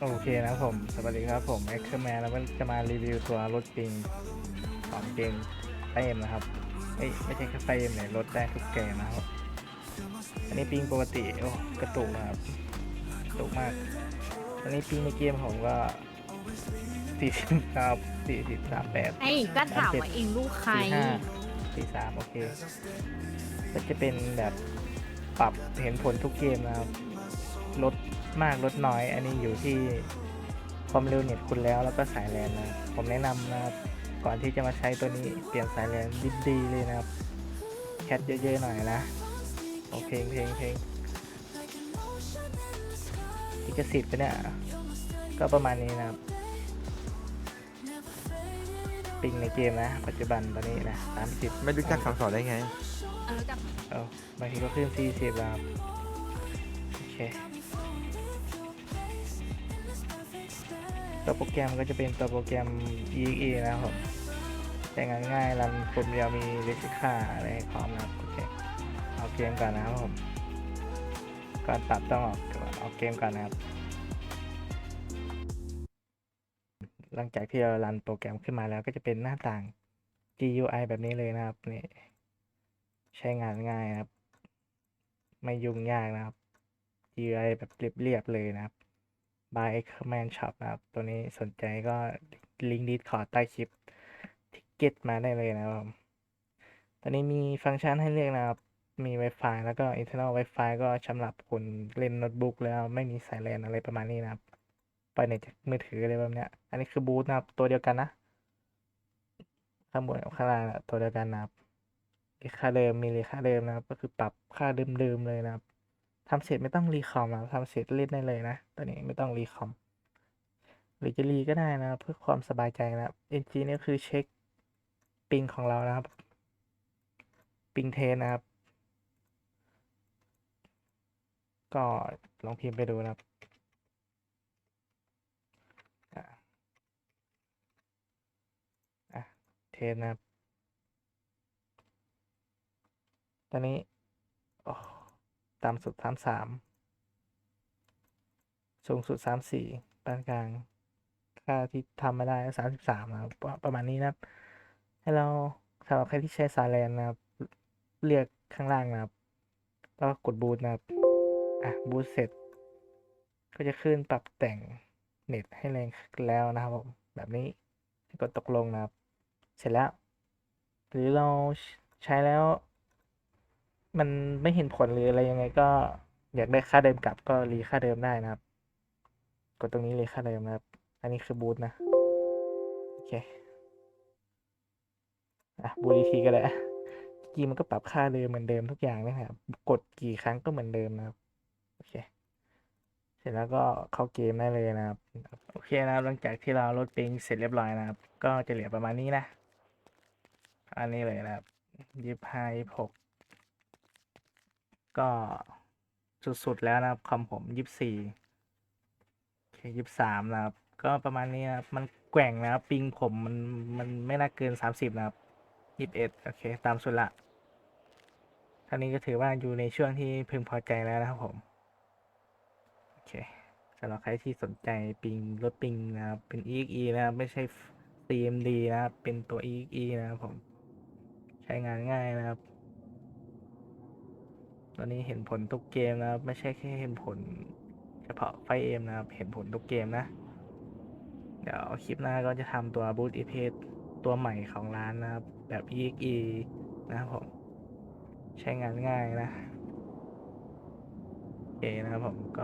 โอเคนะครับผม สวัสดีครับผม x อ m a n แล้วก็จะมารีวิวตัวรถปิงของเกมไฟเอ็มนะครับเอ้ยไม่ใช่แค่ไฟเอ็มเนี่ยรถได้ทุกเกมนะครับ อันนี้ปิงปกติโอ้กระตุกนะครับกระตุกมาก อันนี้ปิงในเกมผมก็สี่สิบครับสี่สิบสามแปดไอ้ก็ถามว่าเองลูกใครสี่ห้าสี่สามโอเค ก็จะเป็นแบบปรับเห็นผลทุกเกมนะครับ ลดมากลดน้อย อันนี้อยู่ที่ความเร็วเน็ตคุณแล้วแล้วก็สายแลนนะครับผมแนะนำนะครับก่อนที่จะมาใช้ตัวนี้เปลี่ยนสายแลนดีๆเลยนะครับแคทเยอะๆหน่อยนะโอเคเพลงเพลงลิขสิทธิ์ไปเนี่ยก็ประมาณนี้นะครับปิงในเกมนะ ปัจจุบันตอนนี้นะสามสิบไม่รู้จักคำสอนได้ไง เออกับเออบางทีก็ขึ้นสี่สิบแล้วครับโอเค ตัวโปรแกรมก็จะเป็นตัวโปรแกรม EXE นะครับผมใช้งานง่ายรันปุ่มเดียวมีเลสิค่าอะไรให้พร้อมนะครับโอเคเอาเกมก่อนนะครับผมก่อนปรับต้องออกเอาเกมก่อนนะครับ หลังจากที่เรารันโปรแกรมขึ้นมาแล้วก็จะเป็นหน้าต่าง GUI แบบนี้เลยนะครับนี่ใช้งานง่ายนะครับ ไม่ยุ่งยากนะครับ GUI แบบเรียบๆเลยนะครับ by command shop นะครับ ตัวนี้สนใจก็ลิงก์ดีคอใต้คลิปทิกเก็ตมาได้เลยนะครับ ตอนนี้มีฟังก์ชันให้เลือกนะครับ มี Wi-Fi แล้วก็ internal Wi-Fi ก็สำหรับคนเล่นโน้ตบุ๊กแล้วไม่มีสายแลนอะไรประมาณนี้นะครับ ไปล่อยเน็ตจากมือถืออะไรแบบเนี้ย อันนี้คือบูทนะครับ ตัวเดียวกันนะข้างบนกับข้างล่างนะตัวเดียวกันนะครับค่าเดิมมีเลยค่าเดิมนะครับ ก็คือปรับค่าเดิมๆเลยนะครับ ทำเสร็จไม่ต้องรีคอมนะครับทำเสร็จเล่นได้เลยนะ ตัวนี้ไม่ต้องรีคอม หรือจะรีก็ได้นะ เพื่อความสบายใจนะครับ NG นี่คือเช็คปิงของเรานะครับ ปิงเทนนะครับ ก็ลองพิมพ์ไปดูนะครับเทนนะครับ ตอนนี้ ต่ำสุดสามสามสูงสุดสามสี่ปานกลาง ค่าที่ทำมาได้สามสิบสามนะครับประประมาณนี้นะครับ ให้เราสำหรับใครที่ใช้สายแลนนะครับ เลือกข้างล่างนะครับ แล้วก็กดบูตนะครับ อะ บูตเสร็จ ก็จะขึ้นปรับแต่งเน็ตให้แรงแล้วนะครับผม แบบนี้กดตกลงนะครับ เสร็จแล้ว หรือเราใช้แล้ว มันไม่เห็นผลหรืออะไรยังไงก็อยากได้ค่าเดิมกลับก็รีค่าเดิมได้นะครับ กดตรงนี้รีค่าเดิมนะครับ อันนี้คือบูทนะ โอเค อะบูทอีกทีก็ได้จริงๆมันก็ปรับค่าเดิมเหมือนเดิมทุกอย่างนะครับ กดกี่ครั้งก็เหมือนเดิมนะครับ โอเค เสร็จแล้วก็เข้าเกมได้เลยนะครับ โอเคนะครับ หลังจากที่เราลดปิงเสร็จเรียบร้อยนะครับ ก็จะเหลือประมาณนี้นะ อันนี้เลยนะครับยี่สิบห้ายี่สิบหก ก็สุดๆแล้วนะครับคอมผมยี่สิบสี่โอเคยี่สิบสามนะครับ ก็ประมาณนี้นะครับมันแกว่งนะครับปิงผมมันมันไม่น่าเกินสามสิบนะครับยี่สิบเอ็ดโอเค ตามสุดละท่านี้ก็ถือว่าอยู่ในช่วงที่พึงพอใจแล้วนะครับผมโอเคสำหรับใครที่สนใจปิงรถปิงนะครับเป็น EXE นะครับไม่ใช่ CMD นะครับเป็นตัว EXE นะครับผมใช้งานง่ายนะครับ ตอนนี้เห็นผลทุกเกมนะครับ ไม่ใช่แค่เห็นผล เฉพาะไฟเอ็มนะครับ เห็นผลทุกเกมนะ เดี๋ยวคลิปหน้าก็จะทำตัวบูตอีเพตัวใหม่ของร้านนะครับ แบบ EXE นะครับผม ใช้งานง่ายนะ โอเคนะครับผมก็